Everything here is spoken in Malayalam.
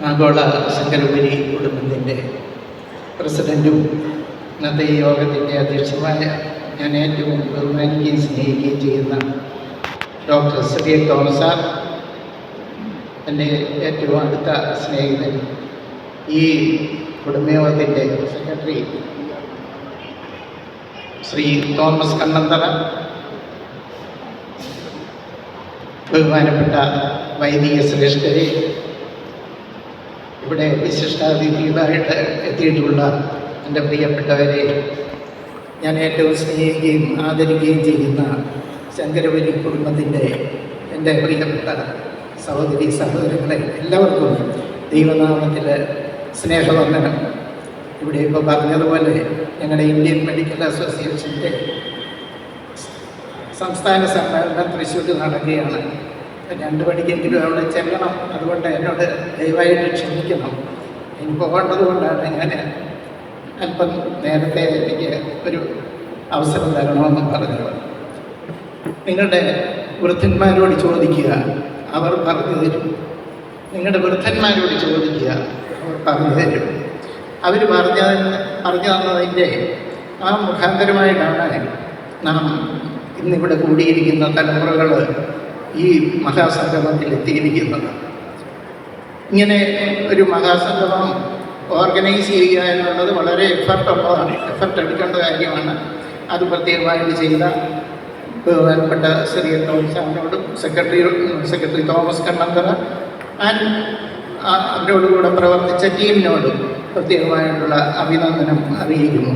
ആഗോള ശങ്കരപുരി കുടുംബത്തിന്റെ പ്രസിഡന്റും ഇന്നത്തെ ഈ യോഗത്തിന്റെ അധ്യക്ഷമായ ഞാൻ ഏറ്റവും ബഹുമാനിക്കുകയും സ്നേഹിക്കുകയും ചെയ്യുന്ന ഡോക്ടർ ശ്രീ തോമസ് സാർ എന്റെ ഏറ്റവും അടുത്ത സ്നേഹിതൻ ഈ കുടുംബയോഗത്തിന്റെ സെക്രട്ടറി ശ്രീ തോമസ് കണ്ണന്തറ ബഹുമാനപ്പെട്ട വൈദിക ശ്രേഷ്ഠരെ ഇവിടെ വിശിഷ്ടാതിഥിയുമായിട്ട് എത്തിയിട്ടുള്ള എന്റെ പ്രിയപ്പെട്ടവരെ ഞാൻ ഏറ്റവും സ്നേഹിക്കുകയും ആദരിക്കുകയും ചെയ്യുന്ന ശങ്കരപുരി കുടുംബത്തിന്റെ എന്റെ പ്രിയപ്പെട്ട സഹോദരി സഹോദരങ്ങളെ എല്ലാവർക്കും ദൈവനാമത്തിൽ സ്നേഹവന്ദനം. ഇവിടെ ഇപ്പോൾ പറഞ്ഞതുപോലെ ഞങ്ങളുടെ ഇന്ത്യൻ മെഡിക്കൽ അസോസിയേഷന്റെ സംസ്ഥാന സമ്മേളനം തൃശ്ശൂർ നടക്കുകയാണ്. രണ്ട് മണിക്കെങ്കിലും അവിടെ ചെല്ലണം അതുകൊണ്ട് എന്നോട് ദയവായിട്ട് ക്ഷമിക്കണം. എനിക്ക് പോകേണ്ടത് കൊണ്ടാണ് ഞാൻ അല്പം നേരത്തെ എനിക്ക് ഒരു അവസരം തരണമെന്ന് പറഞ്ഞത്. നിങ്ങളുടെ വൃദ്ധന്മാരോട് ചോദിക്കുക. അവർ പറഞ്ഞു തരും. നിങ്ങളുടെ വൃദ്ധന്മാരോട് ചോദിക്കുക. അവർ പറഞ്ഞു തരും. അവർ പറഞ്ഞ പറഞ്ഞു തന്നതിന്റെ ആ മുഖാന്തരമായിട്ടാണ് നാം ഇന്നിവിടെ കൂടിയിരിക്കുന്ന തലമുറകൾ ഈ മഹാസംഗമത്തിൽ എത്തിയിരിക്കുന്നത് ഇങ്ങനെ ഒരു മഹാസംഗമം ഓർഗനൈസ് ചെയ്യുക എന്നുള്ളത് വളരെ എഫർട്ടുള്ളതാണ് എഫർട്ട് എടുക്കേണ്ട കാര്യമാണ്. അത് പ്രത്യേകമായിട്ട് ചെയ്ത ബഹുമാനപ്പെട്ട Shri തോമസാറിനോടും secretary secretary Thomas Kannanthara and അവരോടുകൂടെ പ്രവർത്തിച്ച ടീമിനോടും പ്രത്യേകമായിട്ടുള്ള അഭിനന്ദനം അറിയിക്കുന്നു.